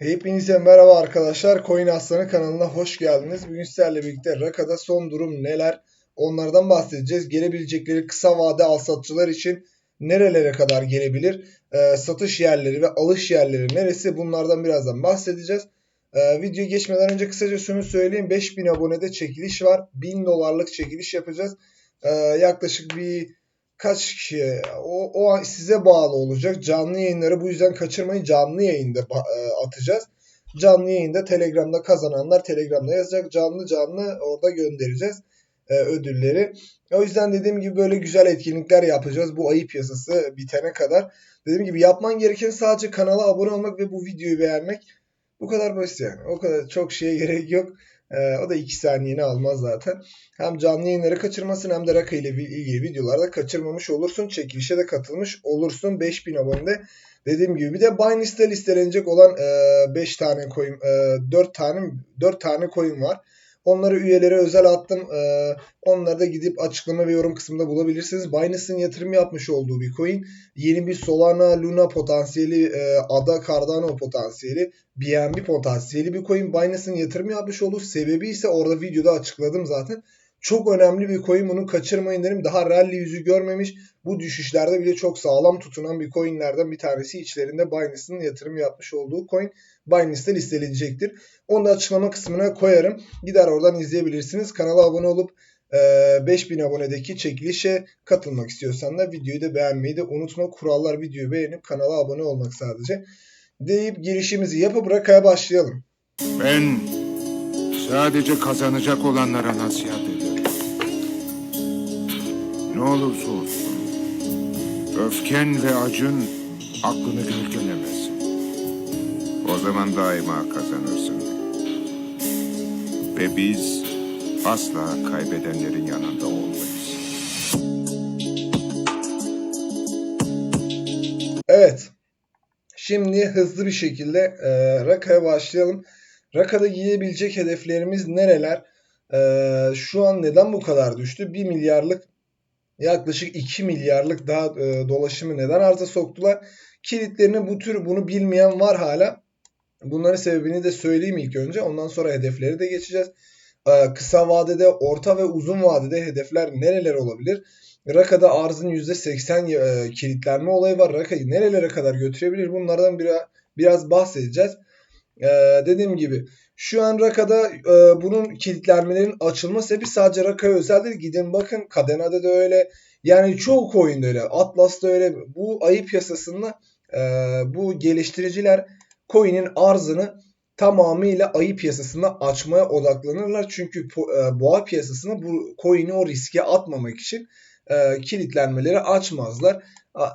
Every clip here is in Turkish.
Hepinize merhaba arkadaşlar. Coin Aslanı kanalına hoş geldiniz. Bugün sizlerle birlikte Raka'da son durum neler? Onlardan bahsedeceğiz. Gelebilecekleri kısa vade al satçılar için nerelere kadar gelebilir? Ee, satış yerleri ve alış yerleri neresi? Bunlardan birazdan bahsedeceğiz. Ee, video geçmeden önce kısaca şunu söyleyeyim. 5000 abonede çekiliş var. 1000 dolarlık çekiliş yapacağız. Ee, yaklaşık bir kaç kişiye o, o an size bağlı olacak. Canlı yayınları bu yüzden kaçırmayın. Canlı yayında e, atacağız. Canlı yayında Telegram'da kazananlar Telegram'da yazacak. Canlı canlı orada göndereceğiz e, ödülleri. O yüzden dediğim gibi böyle güzel etkinlikler yapacağız. Bu ayı piyasası bitene kadar. Dediğim gibi yapman gereken sadece kanala abone olmak ve bu videoyu beğenmek. Bu kadar basit yani. O kadar çok şeye gerek yok. Ee, o da 2 saniyeni almaz zaten. Hem canlı yayınları kaçırmasın hem de Raka ile ilgili videolarda kaçırmamış olursun. Çekilişe de katılmış olursun. 5000 abonede dediğim gibi. Bir de Binance'de listelenecek olan 5 tane coin, 4 tane 4 tane coin var. Onları üyelere özel attım. Ee, onları da gidip açıklama ve yorum kısmında bulabilirsiniz. Binance'ın yatırım yapmış olduğu bir coin. Yeni bir Solana Luna potansiyeli, e, Ada Cardano potansiyeli, BNB potansiyeli bir coin. Binance'ın yatırım yapmış olduğu sebebi ise orada videoda açıkladım zaten. Çok önemli bir coin bunu kaçırmayın derim. Daha rally yüzü görmemiş. Bu düşüşlerde bile çok sağlam tutunan bir coinlerden bir tanesi. İçlerinde Binance'ın yatırım yapmış olduğu coin. Binance'de listelenecektir. Onu da açıklama kısmına koyarım. Gider oradan izleyebilirsiniz. Kanala abone olup e, 5000 abonedeki çekilişe katılmak istiyorsan da videoyu da beğenmeyi de unutma. Kurallar videoyu beğenip kanala abone olmak sadece. Deyip girişimizi yapıp rakaya başlayalım. Ben sadece kazanacak olanlara nasihat. Ne olursa olsun. Öfken ve acın aklını gölgelemesin. O zaman daima kazanırsın. Ve biz asla kaybedenlerin yanında olmayız. Evet. Şimdi hızlı bir şekilde e, Raka'ya başlayalım. Raka'da giyebilecek hedeflerimiz nereler? E, şu an neden bu kadar düştü? 1 milyarlık yaklaşık 2 milyarlık daha e, dolaşımı neden arıza soktular? Kilitlerini bu tür bunu bilmeyen var hala. Bunların sebebini de söyleyeyim ilk önce. Ondan sonra hedefleri de geçeceğiz. E, kısa vadede, orta ve uzun vadede hedefler nereler olabilir? Raka'da arzın %80 e, kilitlenme olayı var. Raka'yı nerelere kadar götürebilir? Bunlardan biraz, biraz bahsedeceğiz. E, dediğim gibi şu an Raka'da e, bunun kilitlenmelerin açılma sebebi sadece Raka'ya özel değil. Gidin bakın Cadena'da da öyle. Yani çoğu coin'de öyle. Atlas'ta öyle. Bu ayı piyasasında e, bu geliştiriciler coin'in arzını tamamıyla ayı piyasasında açmaya odaklanırlar. Çünkü e, boğa piyasasında bu coin'i o riske atmamak için e, kilitlenmeleri açmazlar.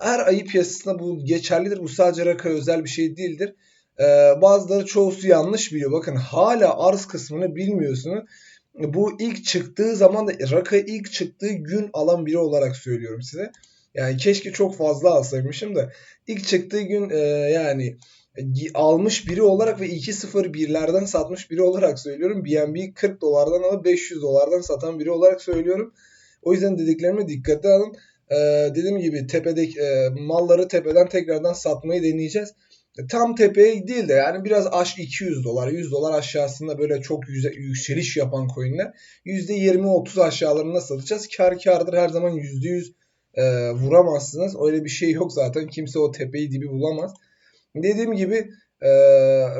Her ayı piyasasında bu geçerlidir. Bu sadece Raka özel bir şey değildir. E, bazıları çoğusu yanlış biliyor. Bakın hala arz kısmını bilmiyorsunuz. Bu ilk çıktığı zaman da Raka ilk çıktığı gün alan biri olarak söylüyorum size. Yani keşke çok fazla alsaymışım da ilk çıktığı gün e, yani almış biri olarak ve 2-0 birlerden satmış biri olarak söylüyorum. BNB 40 dolardan alıp 500 dolardan satan biri olarak söylüyorum. O yüzden dediklerime dikkate alın. Ee, dediğim gibi tepedeki e, malları tepeden tekrardan satmayı deneyeceğiz. E, tam tepeye değil de yani biraz aş 200 dolar 100 dolar aşağısında böyle çok yüze, yükseliş yapan coinler %20-30 aşağılarında satacağız. Kar kardır her zaman %100 e, vuramazsınız. Öyle bir şey yok zaten. Kimse o tepeyi dibi bulamaz. Dediğim gibi e,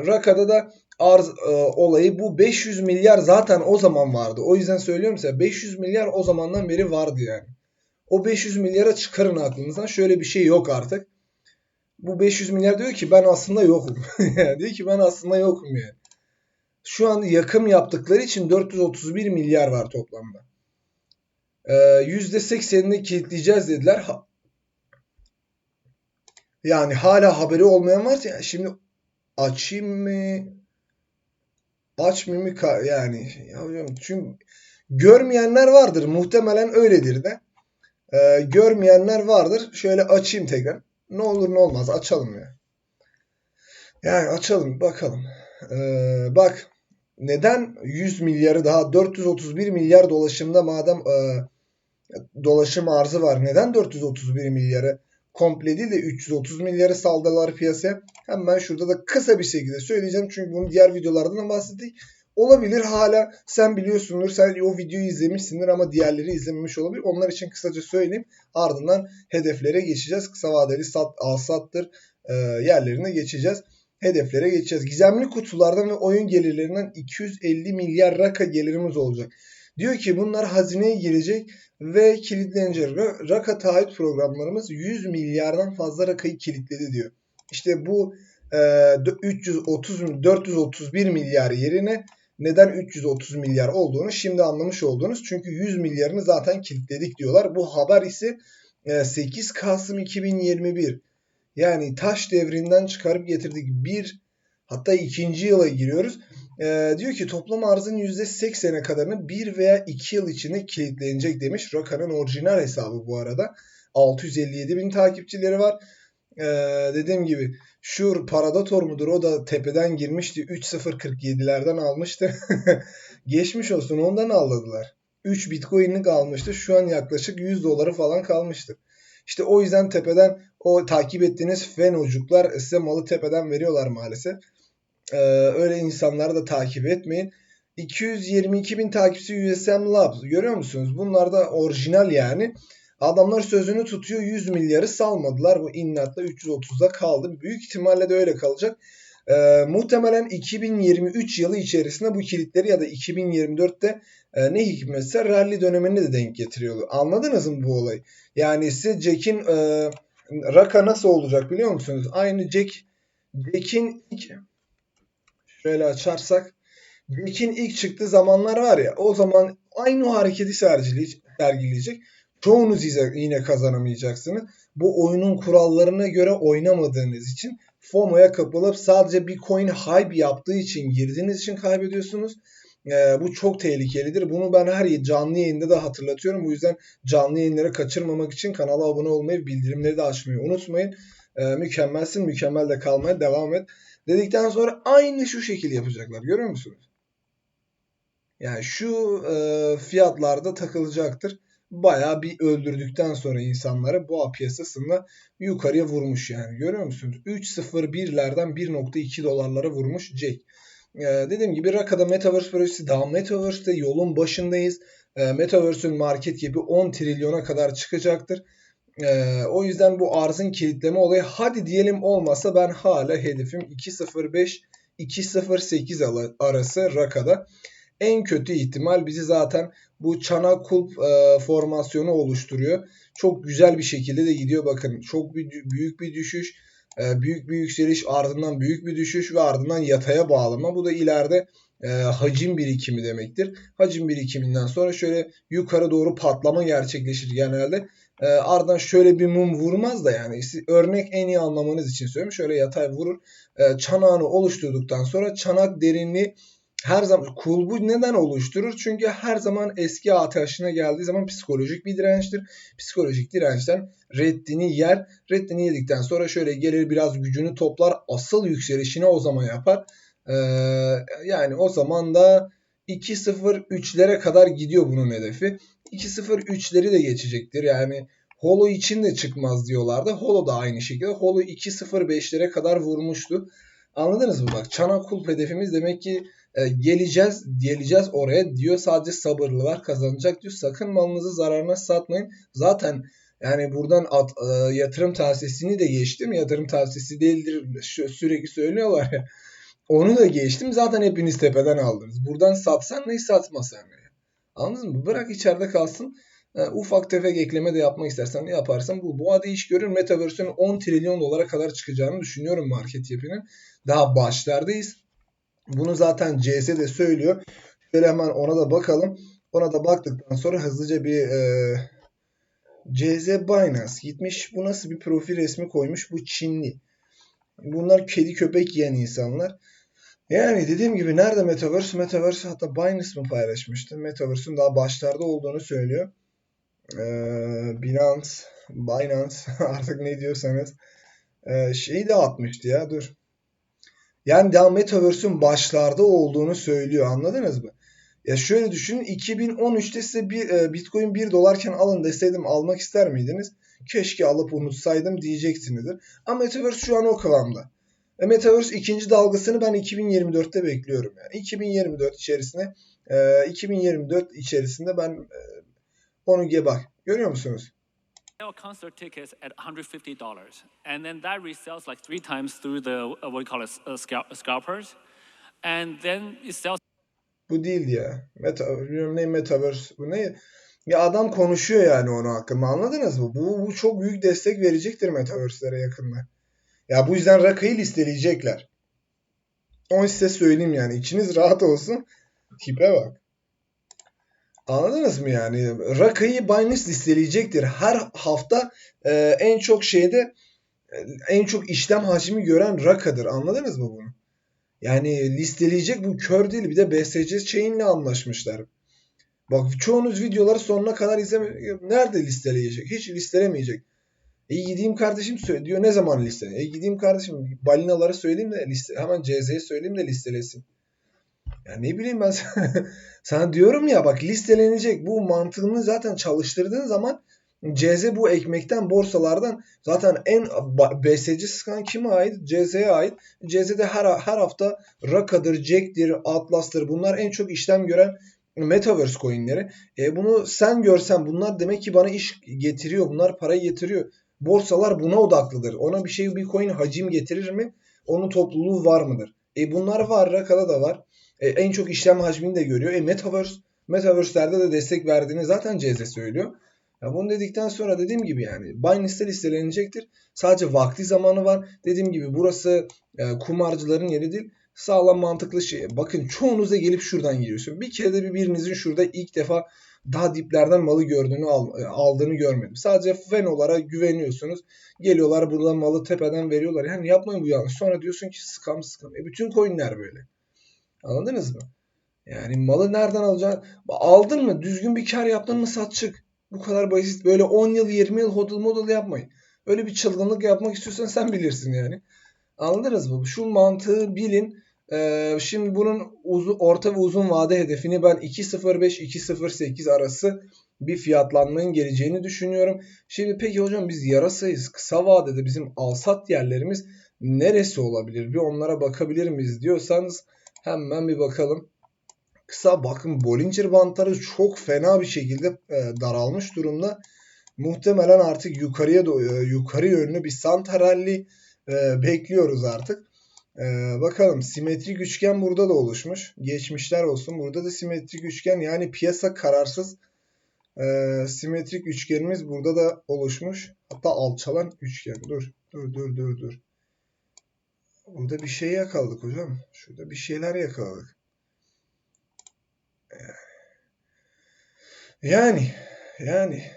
Raka'da da arz e, olayı bu 500 milyar zaten o zaman vardı. O yüzden söylüyorum size 500 milyar o zamandan beri vardı yani. O 500 milyara çıkarın aklınızdan. Şöyle bir şey yok artık. Bu 500 milyar diyor ki ben aslında yokum. diyor ki ben aslında yokum yani. Şu an yakım yaptıkları için 431 milyar var toplamda. Ee, %80'ini kilitleyeceğiz dediler. Yani hala haberi olmayan varsa yani şimdi açayım mı? Açmayayım mı? Yani ya hocam çünkü görmeyenler vardır. Muhtemelen öyledir de. Ee, görmeyenler vardır. Şöyle açayım tekrar. Ne olur ne olmaz açalım ya. Yani açalım bakalım. Ee, bak neden 100 milyarı daha 431 milyar dolaşımda madem e, dolaşım arzı var. Neden 431 milyarı komple değil de 330 milyarı saldılar piyasaya. Hemen şurada da kısa bir şekilde söyleyeceğim. Çünkü bunu diğer videolardan da bahsettik. Olabilir hala sen biliyorsundur. Sen o videoyu izlemişsindir ama diğerleri izlememiş olabilir. Onlar için kısaca söyleyeyim. Ardından hedeflere geçeceğiz. Kısa vadeli sat, al e, yerlerine geçeceğiz. Hedeflere geçeceğiz. Gizemli kutulardan ve oyun gelirlerinden 250 milyar raka gelirimiz olacak. Diyor ki bunlar hazineye girecek ve kilitlenecek. Raka taahhüt programlarımız 100 milyardan fazla rakayı kilitledi diyor. İşte bu e, 330 431 milyar yerine neden 330 milyar olduğunu şimdi anlamış oldunuz. Çünkü 100 milyarını zaten kilitledik diyorlar. Bu haber ise 8 Kasım 2021. Yani taş devrinden çıkarıp getirdik. Bir hatta ikinci yıla giriyoruz. Ee, diyor ki toplam arzın %80'e kadarını 1 veya 2 yıl içinde kilitlenecek demiş. Raka'nın orijinal hesabı bu arada. 657 bin takipçileri var. Ee, dediğim gibi şu Paradator mudur o da tepeden girmişti. 3.047'lerden almıştı. Geçmiş olsun ondan aldılar. 3 bitcoin'lik almıştı. Şu an yaklaşık 100 doları falan kalmıştır. İşte o yüzden tepeden o takip ettiğiniz fenocuklar size malı tepeden veriyorlar maalesef. Ee, öyle insanları da takip etmeyin. 222 bin takipçi USM Labs. Görüyor musunuz? Bunlar da orijinal yani. Adamlar sözünü tutuyor 100 milyarı salmadılar. Bu innatla 330'da kaldı. Büyük ihtimalle de öyle kalacak. Ee, muhtemelen 2023 yılı içerisinde bu kilitleri ya da 2024'te e, ne hikmetse rally dönemine de denk getiriyordu. Anladınız mı bu olayı? Yani size Jack'in e, Raka nasıl olacak biliyor musunuz? Aynı Jack Jack'in ilk şöyle açarsak Jack'in ilk çıktığı zamanlar var ya o zaman aynı hareketi sergileyecek. Çoğunuz yine kazanamayacaksınız. Bu oyunun kurallarına göre oynamadığınız için FOMO'ya kapılıp sadece bir coin hype yaptığı için girdiğiniz için kaybediyorsunuz. Ee, bu çok tehlikelidir. Bunu ben her canlı yayında da hatırlatıyorum. Bu yüzden canlı yayınları kaçırmamak için kanala abone olmayı, bildirimleri de açmayı unutmayın. Ee, mükemmelsin, mükemmel de kalmaya devam et. Dedikten sonra aynı şu şekil yapacaklar. Görüyor musunuz? Yani şu e, fiyatlarda takılacaktır bayağı bir öldürdükten sonra insanları boğa piyasasında yukarıya vurmuş yani. Görüyor musunuz? 3.01'lerden 1.2 dolarlara vurmuş Jack. Ee, dediğim gibi Raka'da Metaverse projesi daha Metaverse'de yolun başındayız. Ee, Metaverse'ün market cap'i 10 trilyona kadar çıkacaktır. Ee, o yüzden bu arzın kilitleme olayı hadi diyelim olmasa ben hala hedefim 2.05 2.08 arası Raka'da. En kötü ihtimal bizi zaten bu çanak kulp e, formasyonu oluşturuyor. Çok güzel bir şekilde de gidiyor bakın. Çok bir, büyük bir düşüş, e, büyük bir yükseliş, ardından büyük bir düşüş ve ardından yataya bağlama. Bu da ileride e, hacim birikimi demektir. Hacim birikiminden sonra şöyle yukarı doğru patlama gerçekleşir genelde. E, ardından şöyle bir mum vurmaz da yani örnek en iyi anlamanız için söylüyorum. Şöyle yatay vurur. E, çanağını oluşturduktan sonra çanak derinliği her zaman kulbu neden oluşturur? Çünkü her zaman eski ateşine geldiği zaman psikolojik bir dirençtir. Psikolojik dirençten reddini yer. Reddini yedikten sonra şöyle gelir biraz gücünü toplar. Asıl yükselişini o zaman yapar. Ee, yani o zaman da 2-0-3'lere kadar gidiyor bunun hedefi. 2-0-3'leri de geçecektir. Yani Holo için de çıkmaz diyorlardı. Holo da aynı şekilde. Holo 2-0-5'lere kadar vurmuştu. Anladınız mı? Bak çanak kulp hedefimiz demek ki e, geleceğiz, geleceğiz oraya diyor. Sadece sabırlılar kazanacak diyor. Sakın malınızı zararına satmayın. Zaten yani buradan at, e, yatırım tavsiyesini de geçtim. Yatırım tavsiyesi değildir Şu, sürekli söylüyorlar ya. Onu da geçtim. Zaten hepiniz tepeden aldınız. Buradan satsan ne satmasan ne. Anladınız mı? Bırak içeride kalsın. E, ufak tefek ekleme de yapmak istersen ne yaparsan bu. Bu adı iş görür. Metaverse'ün 10 trilyon dolara kadar çıkacağını düşünüyorum market yapının. Daha başlardayız. Bunu zaten CS de söylüyor. Şöyle hemen ona da bakalım. Ona da baktıktan sonra hızlıca bir e, CZ Binance gitmiş. Bu nasıl bir profil resmi koymuş? Bu Çinli. Bunlar kedi köpek yiyen insanlar. Yani dediğim gibi nerede Metaverse? Metaverse hatta Binance mı paylaşmıştı? Metaverse'ün daha başlarda olduğunu söylüyor. Ee, Binance, Binance artık ne diyorsanız. Ee, şeyi de atmıştı ya dur. Yani daha Metaverse'ün başlarda olduğunu söylüyor. Anladınız mı? Ya şöyle düşünün 2013'te size bir e, Bitcoin 1 dolarken alın deseydim almak ister miydiniz? keşke alıp unutsaydım diyeceksinizdir. Ama Metaverse şu an o kıvamda. Ve Metaverse ikinci dalgasını ben 2024'te bekliyorum. Yani 2024 içerisinde e, 2024 içerisinde ben e, onu ge- bak görüyor musunuz? Sell concert tickets at $150, and then that resells like three times through the uh, what you call it, uh, scalp- scalpers, and then it sells Bu değildi ya. Meta, bilmiyorum ne Metaverse bu ne? Ya adam konuşuyor yani onu hakkında anladınız mı? Bu, bu çok büyük destek verecektir Metaverse'lere yakında. Ya bu yüzden Raka'yı listeleyecekler. Onu size söyleyeyim yani. İçiniz rahat olsun. Tipe bak. Anladınız mı yani? Raka'yı Binance listeleyecektir. Her hafta e, en çok şeyde e, en çok işlem hacmi gören Raka'dır. Anladınız mı bunu? Yani listeleyecek bu kör değil. Bir de BSC Chain'le anlaşmışlar. Bak çoğunuz videoları sonuna kadar izleme. Nerede listeleyecek? Hiç listelemeyecek. E gideyim kardeşim söyle diyor ne zaman listele? E gideyim kardeşim balinaları söyleyeyim de liste hemen CZ'ye söyleyeyim de listelesin. Ya ne bileyim ben sana, diyorum ya bak listelenecek bu mantığını zaten çalıştırdığın zaman CZ bu ekmekten borsalardan zaten en BSC sıkan kime ait? CZ'ye ait. CZ'de her her hafta Raka'dır, Jack'tir, Atlas'tır bunlar en çok işlem gören Metaverse coinleri. E bunu sen görsen bunlar demek ki bana iş getiriyor. Bunlar parayı getiriyor. Borsalar buna odaklıdır. Ona bir şey bir coin hacim getirir mi? Onun topluluğu var mıdır? E bunlar var. Raka'da da var. E, en çok işlem hacmini de görüyor. E Metaverse Metaverse'lerde de destek verdiğini zaten CZ söylüyor. Ya bunu dedikten sonra dediğim gibi yani Binance'de listelenecektir. Sadece vakti zamanı var. Dediğim gibi burası e, kumarcıların yeri değil. Sağlam mantıklı şey. Bakın çoğunuz da gelip şuradan giriyorsun. Bir kere de bir birinizin şurada ilk defa daha diplerden malı gördüğünü al- aldığını görmedim. Sadece Feno'lara güveniyorsunuz. Geliyorlar buradan malı tepeden veriyorlar. Yani yapmayın bu yanlış. Sonra diyorsun ki skam skam. E bütün coinler böyle. Anladınız mı? Yani malı nereden alacaksın? Aldın mı? Düzgün bir kar yaptın mı sat çık. Bu kadar basit. Böyle 10 yıl 20 yıl hodl model yapmayın. Öyle bir çılgınlık yapmak istiyorsan sen bilirsin yani. Anladınız mı? Şu mantığı bilin. Ee, şimdi bunun uzun, orta ve uzun vade hedefini ben 2.05-2.08 arası bir fiyatlanmanın geleceğini düşünüyorum. Şimdi peki hocam biz yarasayız. Kısa vadede bizim alsat yerlerimiz neresi olabilir? Bir onlara bakabilir miyiz diyorsanız hemen bir bakalım. Kısa bakın Bollinger bantları çok fena bir şekilde e, daralmış durumda. Muhtemelen artık yukarıya doğru, yukarı yönlü bir santaralli e, bekliyoruz artık. E, bakalım simetrik üçgen burada da oluşmuş. Geçmişler olsun. Burada da simetrik üçgen yani piyasa kararsız. E, simetrik üçgenimiz burada da oluşmuş. Hatta alçalan üçgen. Dur dur dur dur dur. Burada bir şey yakaladık hocam. Şurada bir şeyler yakaladık. Yani yani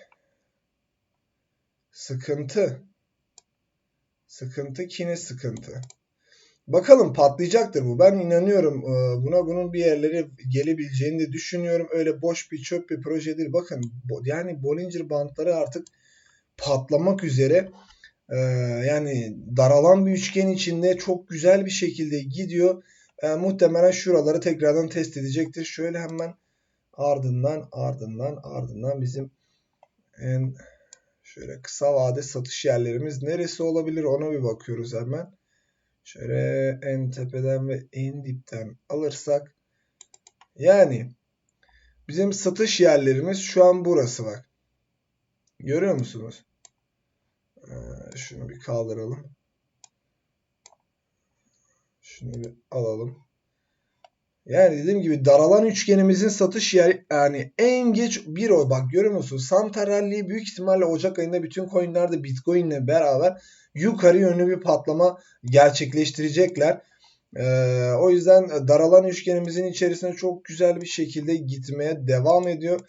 sıkıntı. Sıkıntı kine sıkıntı. Bakalım patlayacaktır bu. Ben inanıyorum e, buna bunun bir yerlere gelebileceğini de düşünüyorum. Öyle boş bir çöp bir proje değil. Bakın yani Bollinger bantları artık patlamak üzere. E, yani daralan bir üçgen içinde çok güzel bir şekilde gidiyor. E, muhtemelen şuraları tekrardan test edecektir. Şöyle hemen ardından ardından ardından bizim en şöyle kısa vade satış yerlerimiz neresi olabilir ona bir bakıyoruz hemen. Şöyle en tepeden ve en dipten alırsak yani bizim satış yerlerimiz şu an burası bak. Görüyor musunuz? Ee, şunu bir kaldıralım. Şunu bir alalım. Yani dediğim gibi daralan üçgenimizin satış yeri yani en geç bir o. Bak görüyor musun? Santarelli büyük ihtimalle Ocak ayında bütün coinlerde Bitcoin'le beraber yukarı yönlü bir patlama gerçekleştirecekler. Ee, o yüzden daralan üçgenimizin içerisine çok güzel bir şekilde gitmeye devam ediyor.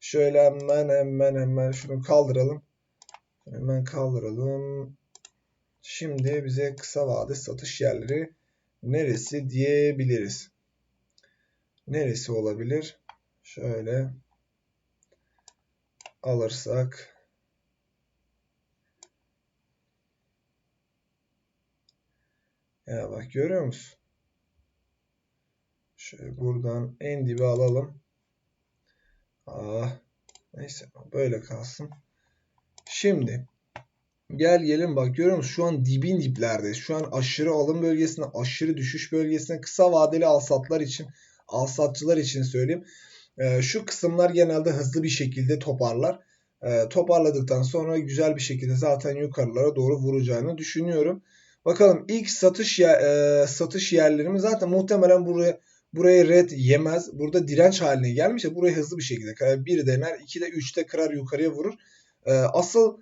Şöyle hemen hemen hemen şunu kaldıralım. Hemen kaldıralım. Şimdi bize kısa vade satış yerleri neresi diyebiliriz. Neresi olabilir? Şöyle alırsak ya bak görüyor musun? Şöyle buradan en dibe alalım. Ah, neyse böyle kalsın. Şimdi Gel gelin bak görüyor musun? Şu an dibin diplerdeyiz. Şu an aşırı alım bölgesinde, aşırı düşüş bölgesinde kısa vadeli alsatlar için, alsatçılar için söyleyeyim. Ee, şu kısımlar genelde hızlı bir şekilde toparlar. Ee, toparladıktan sonra güzel bir şekilde zaten yukarılara doğru vuracağını düşünüyorum. Bakalım ilk satış yer, e, satış yerlerimiz zaten muhtemelen buraya buraya red yemez. Burada direnç haline gelmiş. ya, Burayı hızlı bir şekilde kırar. Bir dener, iki de üçte kırar yukarıya vurur. Ee, asıl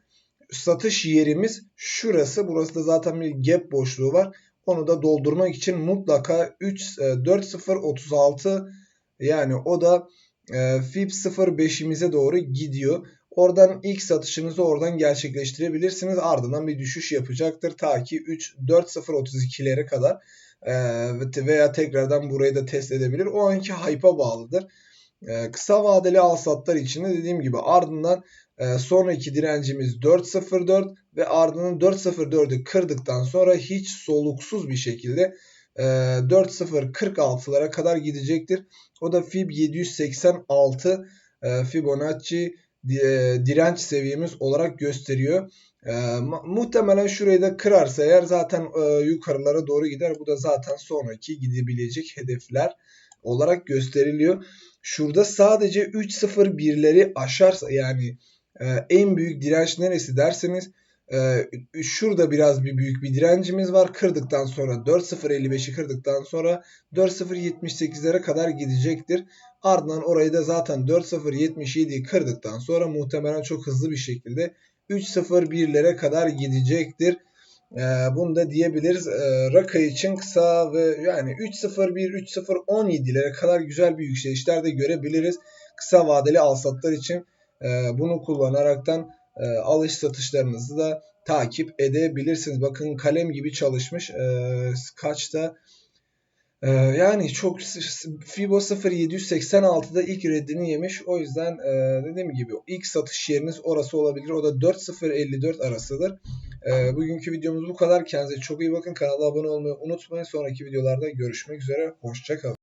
satış yerimiz şurası. Burası da zaten bir gap boşluğu var. Onu da doldurmak için mutlaka 3 e, 4036 yani o da e, FIB 05'imize doğru gidiyor. Oradan ilk satışınızı oradan gerçekleştirebilirsiniz. Ardından bir düşüş yapacaktır. Ta ki 3 4032'lere kadar e, veya tekrardan burayı da test edebilir. O anki hype'a bağlıdır. E, kısa vadeli alsatlar için de dediğim gibi ardından e, sonraki direncimiz 4.04 ve ardından 4.04'ü kırdıktan sonra hiç soluksuz bir şekilde e, 4.046'lara kadar gidecektir. O da Fib 786 e, Fibonacci e, direnç seviyemiz olarak gösteriyor. E, muhtemelen şurayı da kırarsa eğer zaten e, yukarılara doğru gider. Bu da zaten sonraki gidebilecek hedefler olarak gösteriliyor. Şurada sadece 3.01'leri aşarsa yani e, en büyük direnç neresi derseniz e, şurada biraz bir büyük bir direncimiz var. Kırdıktan sonra 4.055'i kırdıktan sonra 4.078'lere kadar gidecektir. Ardından orayı da zaten 4.077'yi kırdıktan sonra muhtemelen çok hızlı bir şekilde 3.01'lere kadar gidecektir. Ee, bunu da diyebiliriz. Ee, Raka için kısa ve yani 3.01 3.017'lere kadar güzel bir yükselişler de görebiliriz. Kısa vadeli alsatlar için e, bunu kullanaraktan e, alış satışlarınızı da takip edebilirsiniz. Bakın kalem gibi çalışmış. E, kaçta? E, yani çok Fibo 0786'da ilk reddini yemiş. O yüzden dediğim gibi ilk satış yeriniz orası olabilir. O da 4054 arasıdır. Bugünkü videomuz bu kadar. Kendinize çok iyi bakın. Kanala abone olmayı unutmayın. Sonraki videolarda görüşmek üzere. Hoşçakalın.